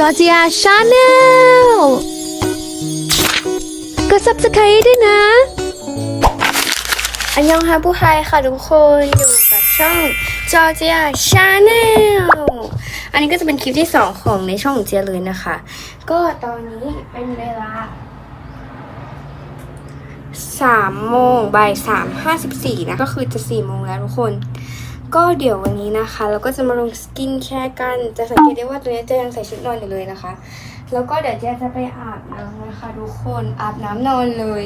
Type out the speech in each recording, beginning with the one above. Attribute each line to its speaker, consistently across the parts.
Speaker 1: จอร์เจียชาแนลกด subscribe ด้วยนะ
Speaker 2: อันยองฮาบุไฮค่ะทุกคนอยู่กับช่องจอเจียชาแนลอันนี้ก็จะเป็นคลิปที่ 2 ของในช่องของเจียเลยนะคะ ก็ตอนนี้เป็นเวลา3โมงบ่าย3 54นะ ก็คือจะ 4 โมงแล้วทุกคน ก็เดี๋ยววันนี้นะคะ เราก็จะมาลงสกินแคร์กัน จะสังเกตได้ว่าตัวนี้เจะยังใส่ชุดนอนอยู่เลยนะคะ แล้วก็เดี๋ยวเจ๊จะไปอาบน้ำนะคะทุกคนอาบน้ำนอนเลย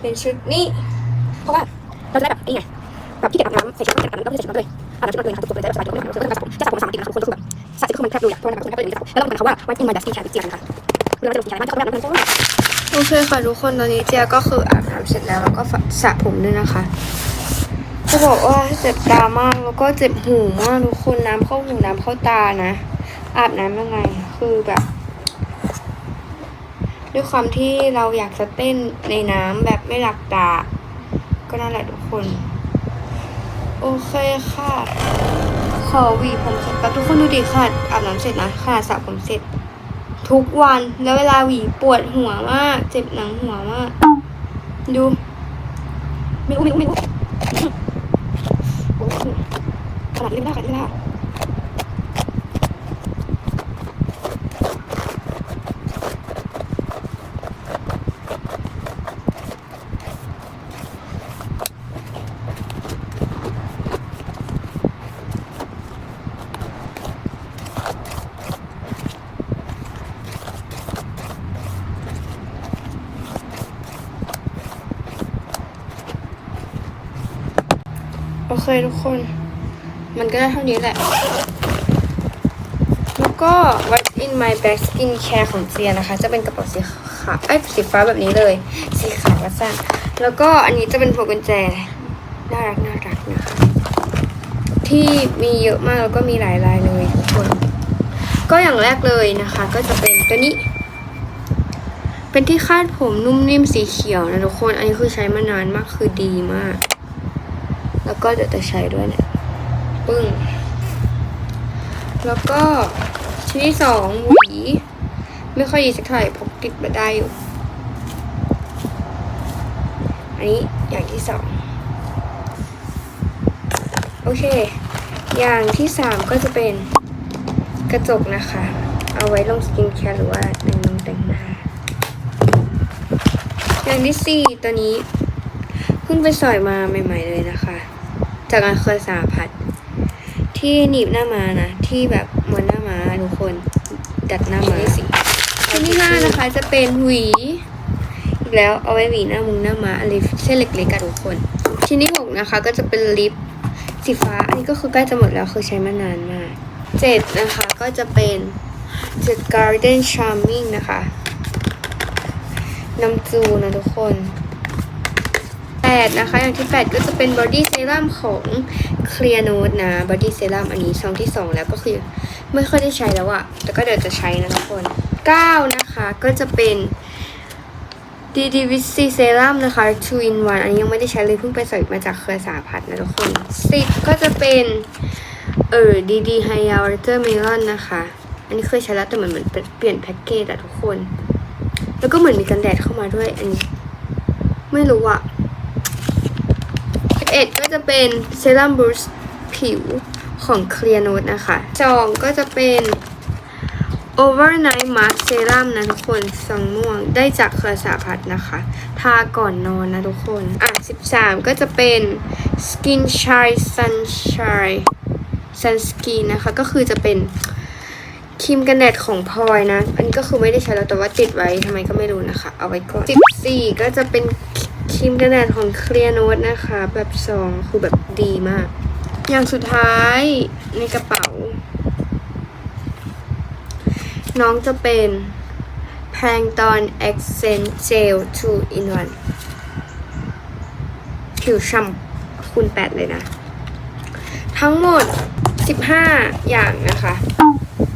Speaker 2: เป็นชุดนี้เพราะว่าเราจะได้แบบนี่ไงแบบที่เก็บอาบน้ำใส่ชุดเก็บอาบน้ำก็ไม่ใส่ชุดนอนเลยอาบน้ำชุดนอนเลยค่ะทุกคนเลยจะได้สบายตัวไม่ต้องไม่ต้องจะสระผมสามติดนะคะทุกคนก็คือแบบสระติดคือมันแคบดูอยากเพราะว่าทุกคนก็เลยจะแล้วเราเหมือนเขาว่าวันอินมาดัสกินแคร์เจียนะคะเราจะลงกินแคร์มันจะเอแบบนั้นโอเคค่ะทุกคนตอนนี้เจียก็คืออาบน้ำเสร็จแล้วแล้วก็สระผมด้วยนะคะ จะบอกว่าเจ็บตามากแล้วก็เจ็บหูมากทุกคนน้ำเข้าหูน้ำเข้าตานะ อาบน้ำยังไง คือแบบ ด้วยความที่เราอยากจะเต้นในน้ำแบบไม่หลับตา ก็นั่นแหละทุกคน โอเคค่ะ ขอหวีผมเสร็จแล้วทุกคนดูดิค่ะอาบน้ำเสร็จนะขนาดสระผมเสร็จ ทุกวันแล้วเวลาหวีปวดหัวมาก เจ็บหนังหัวมาก ดู ไม่รู้ไม่รู้ไม่รู้โอ้โห ขนาดนี้ไม่ได้ขนาดนี้ไม่ไโอเคทุกคน มันก็ได้เท่านี้แหละ แล้วก็ What in my bag skin care ของเจียนะคะ จะเป็นกระเป๋าสีขาวเอ้สีฟ้าแบบนี้เลย สีขาวสั้นแล้วก็อันนี้จะเป็นพวงกุญแจ น่ารักน่ารักนะคะที่มีเยอะมากแล้วก็มีหลายลายเลยทุกคน ก็อย่างแรกเลยนะคะ ก็จะเป็นตัวนี้ เป็นที่คาดผมนุ่มนิ่มสีเขียวนะทุกคน อันนี้คือใช้มานานมากคือดีมาก แล้วก็เดี๋ยวจะใช้ด้วยเนี่ย ปึ้ง แล้วก็ชิ้นที่สองหวี ไม่ค่อยดีสักเท่าไหร่พกติดมาได้อยู่ อันนี้อย่างที่สอง โอเค อย่างที่สามก็จะเป็นกระจกนะคะ เอาไว้ลงสกินแคร์หรือว่าในลงแต่งหน้า อย่างที่สี่ตัวนี้เพิ่งไปสอยมาใหม่ ๆ เลยนะคะ จากงานเคยสาพัดที่หนีบหน้ามานะ ที่แบบม้วนหน้ามาทุกคนดัดหน้ามาสิชิ้นที่ห้านะคะจะเป็นหวีอีกแล้วเอาไว้หวีหน้ามุงหน้ามาอะไรเส้นเล็กๆกันทุกคน ชิ้นที่หกนะคะ ก็จะเป็นลิปสีฟ้า อันนี้ก็คือใกล้จะหมดแล้วคือใช้มานานมากเจ็ดนะคะก็จะเป็นเจ็ด Garden Charming นะคะน้ำจูนะทุกคน 8 นะคะ อย่างที่ 8 ก็จะเป็น body serum ของ clear note นะ body serum อันนี้ซองที่ 2 แล้วก็คือไม่ค่อยได้ใช้แล้วอะแต่ก็เดี๋ยวจะใช้นะทุกคน 9 นะคะก็จะเป็น DD v i c serum นะคะ2 in 1อันนี้ยังไม่ได้ใช้เลยเพิ่งไปสอยมาจากเครือสาพัดนะทุกคน 10 ก็จะเป็นเออ DD Hya Watermelon นะคะ อันนี้เคยใช้แล้วแต่เหมือนเหมือนเปลี่ยนแพ็กเกจอะทุกคน แล้วก็เหมือนมีกันแดดเข้ามาด้วยอันนี้ ไม่รู้อะ 11 ก็จะเป็นเซรั่มบูสต์ผิวของ Clear Note นะคะ2ก็จะเป็น Overnight Mask Serum นะทุกคนซองม่วงได้จากเครือสาพัดนะคะ ทาก่อนนอนนะทุกคน อะ 13 ก็จะเป็น Skin Shine Sunshine Sunscreen นะคะ ก็คือจะเป็นครีมกันแดดของพลอยนะ อันนี้ก็คือไม่ได้ใช้แล้วแต่ว่าติดไว้ทำไมก็ไม่รู้นะคะ เอาไว้ก่อน 14 ก็จะเป็น ครีมกันแดดของ Clear Note นะคะ แบบซองคือแบบดีมาก อย่างสุดท้ายในกระเป๋า น้องจะเป็น p l a n k t o n Accent Gel 2 in 1ผิวฉ่ำคูณ8เลยนะ ทั้งหมด 15 อย่างนะคะ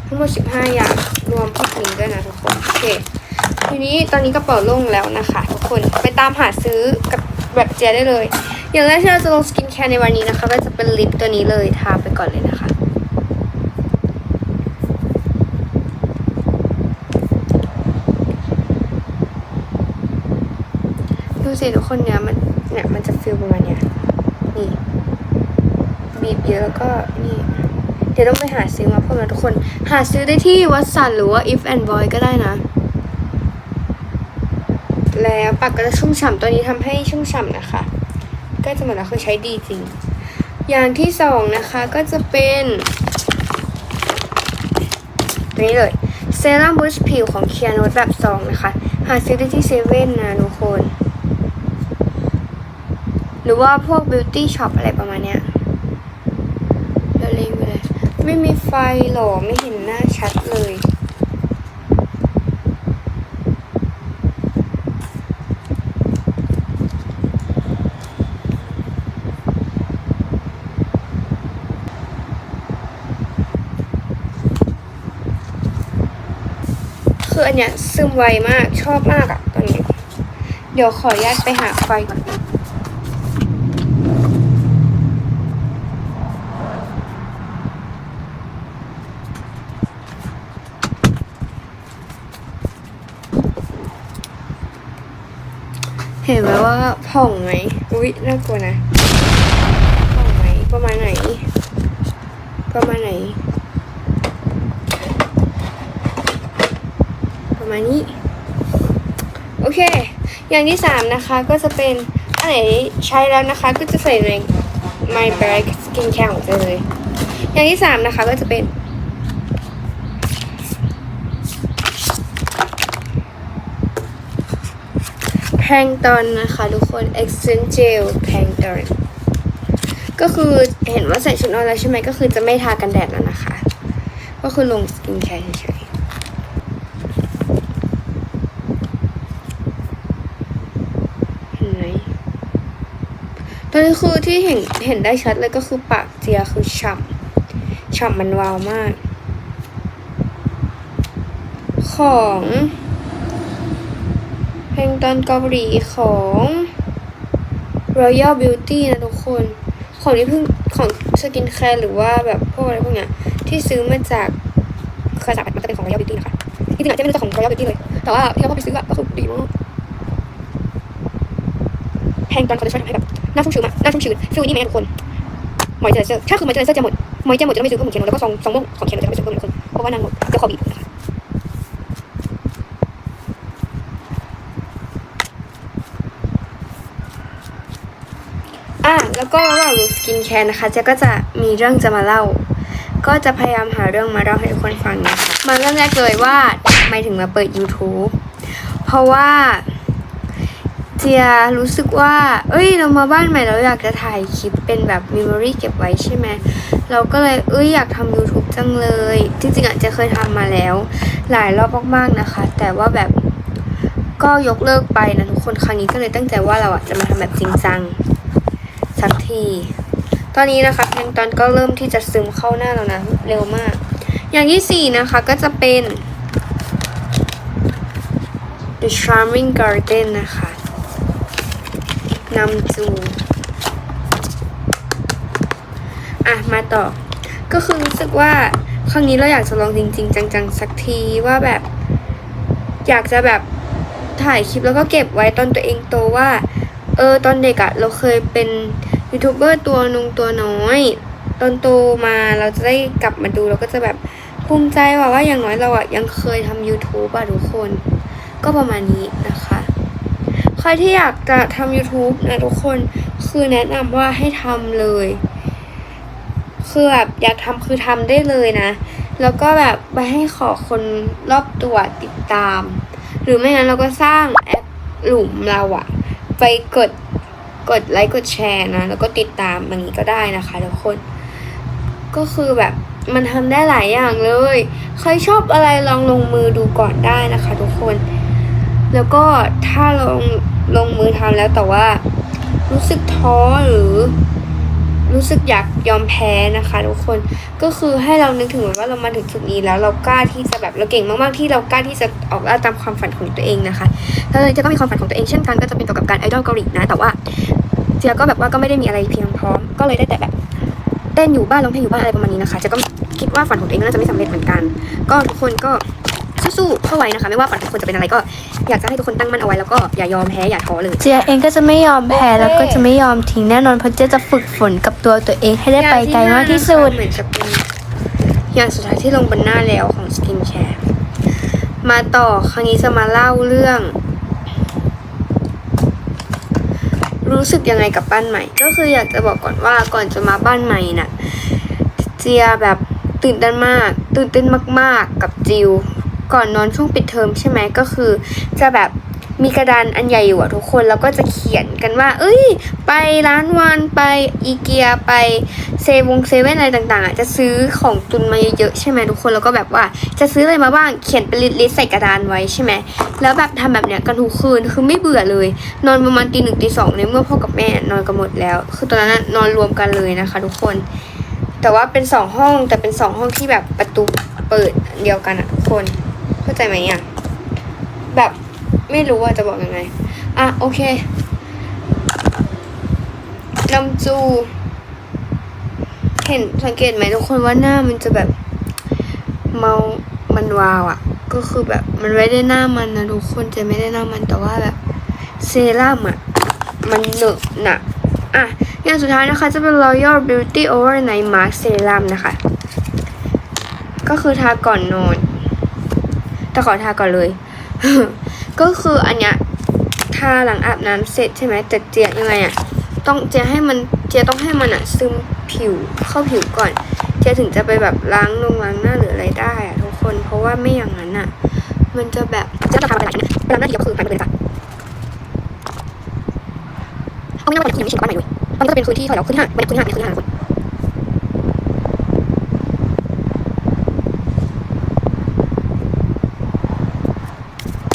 Speaker 2: ทั้งหมด 15 อย่างรวมพวกนี้ด้วยนะทุกคน โอเค ทีนี้ตอนนี้กระเป๋าโล่งแล้วนะคะทุกคนไปตามหาซื้อกับแบบเจได้เลย อย่างแรกที่เราจะลงสกินแคร์ในวันนี้นะคะ ก็จะเป็นลิปตัวนี้เลยทาไปก่อนเลยนะคะ ดูสิทุกคนเนี่ยมันเนี่ยมันจะฟิลประมาณเนี้ยนี่บีบเยอะแล้วก็นี่เดี๋ยวต้องไปหาซื้อมาเพิ่มนะทุกคน หาซื้อได้ที่วัตสันหรือว่า if and boy ก็ได้นะ แล้วปากก็จะชุ่มฉ่ำตัวนี้ทำให้ชุ่มฉ่ำนะคะ ก็จะเหมือนเราเคยใช้ดีจริง อย่างที่สองนะคะก็จะเป็นตัวนี้เลยเซรั่มบูชผิวของเคียโนตแบบซองนะคะหาซื้อได้ที่เซเว่นนะทุกคน หรือว่าพวกบิวตี้ช็อปอะไรประมาณเนี้ยเดี๋ยวลิงไปเลย ไม่มีไฟหรอไม่เห็นหน้าชัดเลย คื ออันเนี้ยซึมไวมากชอบมากอะตัวนี้ เดี๋ยวขออนุญาตไปหาไฟก่อนเห็นไหมว่าผ่องไหมอุ๊ยน่ากลัวนะ ผ่องไหมประมาณไหน ประมาณไหน ประมาณนี้ โอเค อย่างที่สามนะคะก็จะเป็นอันไหนใช้แล้วนะคะ ก็จะใส่ใน My Bag Skin Care ของเธอเลย อย่างที่สามนะคะก็จะเป็นแพงตอนนะคะทุกคน Extend Gel แพงตอนก็คือเห็นว่าใส่ชุดนอนแล้วใช่ไหมก็คือจะไม่ทากันแดดแล้วนะคะ ก็คือลงสกินแคร์เฉยๆ เห็นไหมต อนนี้คือที่เห็นเห็นได้ชัดเลยก็คือปากเจียคือฉ่ำฉ่ำมันวาวมาก ของเพลงตอนเกาหลีของ Royal Beauty นะทุกคน ของที่เพิ่งของสกินแคร์หรือว่าแบบพวกอะไรพวกเนี้ย ที่ซื้อมาจากเคยจากมันจะเป็นของ Royal Beauty นะคะที่จริงอาจจะไม่รู้จักของ Royal Beauty เลย แต่ว่าที่เราพอไปซื้ออะก็คือดีมากแพงตอนเขาจะช่วยทำให้แบบ หน้าชุ่มชื้นอะหน้าชุ่มชื้นฟิลนี่ไหมทุกคนมอยเจอร์เซอร์ถ้าคือมอยเจอร์เซอร์จะหมดมอยเจอร์หมดจะไม่ซื้อก็เหมือนเคนโนแล้วก็ซองซองม่วงของเคนโนจะไม่ซื้อก็เหมือนคนเพราะว่านางหมดเดี๋ยวขอบีบนะคะอะแล้วก็ระหว่างดูสกินแคร์นะคะเจ๊ก็จะมีเรื่องจะมาเล่า ก็จะพยายามหาเรื่องมาเล่าให้ทุกคนฟังนะคะมาเริ่มแรกเลยว่าทำไมถึงมาเปิด YouTube เพราะว่า เจียรู้สึกว่า เอ้ย เรามาบ้านใหม่เราอยากจะถ่ายคลิปเป็นแบบมิมโมรี่เก็บไว้ใช่ไหม เราก็เลย เอ้ย อยากทำ YouTube จังเลย จริงๆอะจะเคยทำมาแล้ว หลายรอบมากๆนะคะ แต่ว่าแบบก็ยกเลิกไปนะทุกคน ครั้งนี้ก็เลยตั้งใจว่าเราอะจะมาทำแบบจริงจังสักที ตอนนี้นะคะเพลงตอนก็เริ่มที่จะซึมเข้าหน้าแล้วนะ เร็วมาก อย่างที่สี่นะคะก็จะเป็น The Charming Garden นะคะ นำจูอะมาต่อ ก็คือรู้สึกว่าครั้งนี้เราอยากจะลองจริง ๆ จังๆ สักทีว่าแบบ อยากจะแบบถ่ายคลิปแล้วก็เก็บไว้ตอนตัวเองโตว่า เออตอนเด็กอะเราเคยเป็นยูทูบเบอร์ตัวนุงตัวน้อย ตอนโตมาเราจะได้กลับมาดูเราก็จะแบบภูมิใจว่าว่าอย่างน้อยเราอะยังเคยทำ YouTube อะทุกคน ก็ประมาณนี้นะคะ รที่อยากจะทำ YouTube นะทุกคนคือแนะนำว่าให้ทำเลย คือแบบอยากทำคือทำได้เลยนะ แล้วก็แบบไปให้ขอคนรอบตัวติดตาม หรือไม่งั้นเราก็สร้างแอปหลุมเราอะไปกดกดไลค์กดแชร์นะ แล้วก็ติดตามอย่างนี้ก็ได้นะคะทุกคน ก็คือแบบมันทำได้หลายอย่างเลย ใครชอบอะไรลองลงมือดูก่อนได้นะคะทุกคน แล้วก็ถ้าลง ลงมือทำแล้วแต่ว่า รู้สึกท้อหรือ รู้สึกอยากยอมแพ้นะคะทุกคนก็คือให้เรานึกถึงว่าเรามาถึงจุดนี้แล้วเรากล้าที่จะแบบเราเก่งมากๆที่เรากล้าที่จะออกล่าตามความฝันของตัวเองนะคะแล้วเจียก็มีความฝันของตัวเองเช่นกันก็จะเป็นเกี่ยวกับการไอดอลเกาหลีนะแต่ว่าเจียก็แบบว่าก็ไม่ได้มีอะไรเพียงพร้อมก็เลยได้แต่แบบเต้นอยู่บ้านร้องเพลงอยู่บ้านอะไรประมาณนี้นะคะเจียก็คิดว่าฝันของตัวเองน่าจะไม่สำเร็จเหมือนกัน ก็ทุกคนก็ สู้เข้าไว้นะคะ ไม่ว่าปัญหาทุกคนจะเป็นอะไรก็อยากจะให้ทุกคนตั้งมั่นเอาไว้แล้วก็อย่ายอมแพ้อย่าท้อเลย
Speaker 1: เจียเองก็จะไม่ยอมแพ้
Speaker 2: โอเค
Speaker 1: แล้วก็จะไม่ยอมทิ้งแน่นอนเพราะเจียจะฝึกฝนกับตัวตัวเองให้ได้ไปไกลมากที่สุด
Speaker 2: เหมือนจะเป็นอย่างสุดท้ายที่ลงบนหน้าแล้วของสกินแคร์มาต่อครั้งนี้จะมาเล่าเรื่อง รู้สึกยังไงกับบ้านใหม่ ก็คืออยากจะบอกก่อนว่าก่อนจะมาบ้านใหม่น่ะ เจียแบบตื่นเต้นมาก ตื่นเต้นมาก ๆ กับจิว ก่อนนอนช่วงปิดเทอมใช่ไหมก็คือจะแบบมีกระดานอันใหญ่อยู่อะทุกคนแล้วก็จะเขียนกันว่า เอ้ย ไปร้านวานไปอีเกียไปเซวงเซเว่นอะไรต่างๆอะจะซื้อของตุนมาเยอะๆใช่ไหมทุกคนแล้วก็แบบว่าจะซื้ออะไรมาบ้างเขียนเป็นลิสต์ใส่กระดานไว้ใช่ไหมแล้วแบบทำแบบเนี้ยกันทุกคืนคือไม่เบื่อเลย นอนประมาณตีหนึ่งตีสองในเมื่อพ่อกับแม่นอนกันหมดแล้ว คือตอนนั้นนอนรวมกันเลยนะคะ ทุกคน แต่ว่าเป็นสองห้องแต่เป็นสองห้องที่แบบประตูเปิดเดียวกันอะทุกคน เข้าใจไหมอะ แบบไม่รู้ว่าจะบอกยังไง อะ โอเคลำจู เห็นสังเกตไหมทุกคนว่าหน้ามันจะแบบ เมา มันวาวอะ่ะ ก็คือแบบมันไม่ได้หน้ามันนะทุกคนจะไม่ได้หน้ามันแต่ว่าแบบเซรั่มอะ่ะ มันเหนอะหนักอะ อย่างสุดท้ายนะคะจะเป็น Royal Beauty Overnight Mask Serum นะคะ ก็คือทาก่อนนอน แต่ขอทาก่อนเลย ก็คืออันเนี้ยทาหลังอาบน้ำเสร็จใช่ไหมแต่เจียยังไงอะต้องเจียให้มันเจียต้องให้มันอะซึมผิวเข้าผิวก่อน เจียถึงจะไปแบบล้างลงล้างหน้าหรืออะไรได้อะทุกคน เพราะว่าไม่อย่างนั้นอะมันจะแบบจะทำอะไรนะเวลาหน้าเดียวคือหายไปเลยจ้ะเอาง่ายๆวันคุณยังไม่ชินกับบ้านใหม่เลยตอนนี้ก็จะเป็นคืนที่เท่าไหร่แล้วคืนที่ห้าวันนี้คืนที่ห้าเนี่คืนที่ห้าคน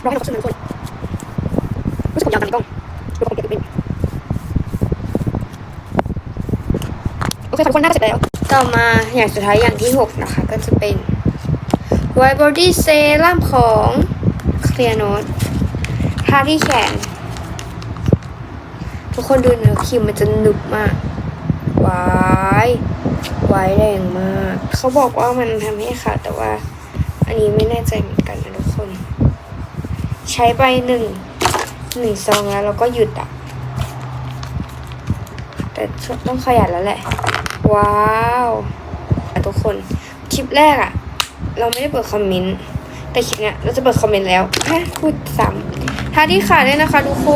Speaker 2: รอให้เราขึ้นทุกคนรู้สึกผมยาวตามในกล้องดูผมเก็บเป็นโอเคทุกคนน่าจะเสร็จแล้วต่อมาอย่างสุดท้ายอย่างที่หกนะคะ ก็จะเป็น White Body Serum ของ Clear Note ทาที่แขน ทุกคนดูเนื้อครีมมันจะหนึบมากวายไว้แรงมาก เขาบอกว่ามันทำให้ขาวแต่ว่า อันนี้ไม่แน่ใจเหมือนกัน ใช้ไปหนึ่งหนึ่งซองแล้วเราก็หยุดอะ แต่ต้องขยันแล้วแหละ ว้าวอะทุกคน คลิปแรกอะ เราไม่ได้เปิดคอมเมนต์แต่คลิปเนี้ยเราจะเปิดคอมเมนต์แล้วฮะพูดซ้ำทาที่ขาด้วยนะคะทุกค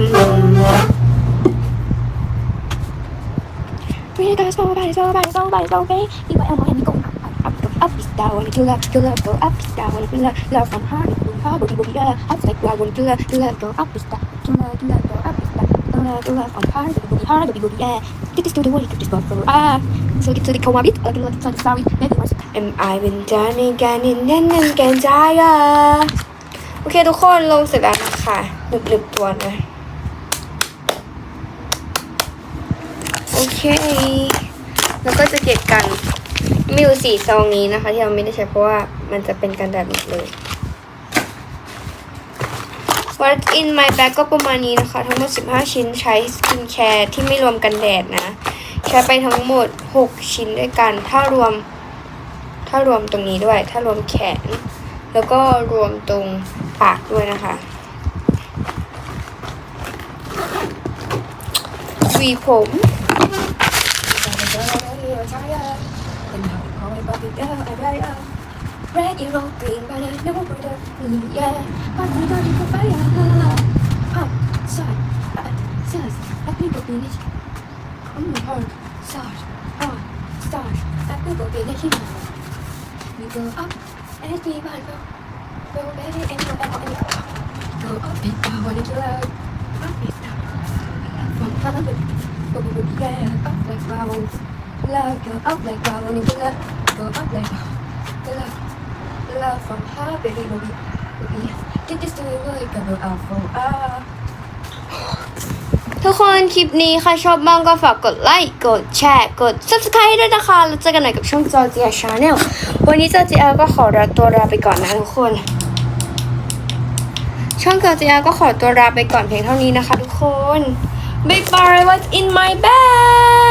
Speaker 2: น
Speaker 1: We got so bad, so bad, so bad, so bad. You might have to go up, up, up, up, is down. Wanna kill up, kill up, go up, is down. Wanna kill up, love from heart, booty, heart, booty, booty, yeah. Up, like, I wanna kill up, kill up, go up, is down. Kill up, kill up, go up, is down. Kill up, kill up, from heart, booty, booty, heart, booty, booty, yeah. Take this to the world, take this for for ah. So get to the core bit, I can let it sorry, maybe once.
Speaker 2: Am I been done again and then again จ้ายาโอเคทุกคนลงเสร็จแล้วนะคะหนึบหนึบๆตัวนะโอเค แล้วก็จะเก็บกันมีอยู่สี่ซองนี้นะคะ ที่เราไม่ได้ใช้เพราะว่ามันจะเป็นกันแดดหมดเลย What's in my bag ก็ประมาณนี้นะคะ ทั้งหมด 15 ชิ้นใช้สกินแคร์ที่ไม่รวมกันแดดนะ ใช้ไปทั้งหมด 6 ชิ้นด้วยกัน ถ้ารวม ถ้ารวมตรงนี้ด้วย ถ้ารวมแขน แล้วก็รวมตรงปากด้วยนะคะหวีผม
Speaker 1: Red, yellow, green, but I know where the blue, yeah. But we got it for fire. Up, side, up, size, happy go finish. Come on, hard, start, hard, start, happy go finish. We go up, and we might go. Go baby, and go up, and go. Go up, and down, wanna kill out. Up, and down. From heaven, go, go, go, yeah. Up like wow. Love, go up like wow, wanna kill out. Go up like wow. Love, from her, baby, baby, baby. Get this to the world, go out for ah.
Speaker 2: ทุกคนคลิปนี้ใครชอบบ้างก็ฝากกดไลค์ กดแชร์ กด subscribe ให้ด้วยนะคะ แล้วเจอกันใหม่กับช่องจอเจียชาแนลวันนี้จอเจียก็ขอลาตัวลาไปก่อนนะทุกคน ช่องจอเจียก็ขอตัวลาไปก่อนเพียงเท่านี้นะคะทุกคนบ๊ายบาย what's in my bag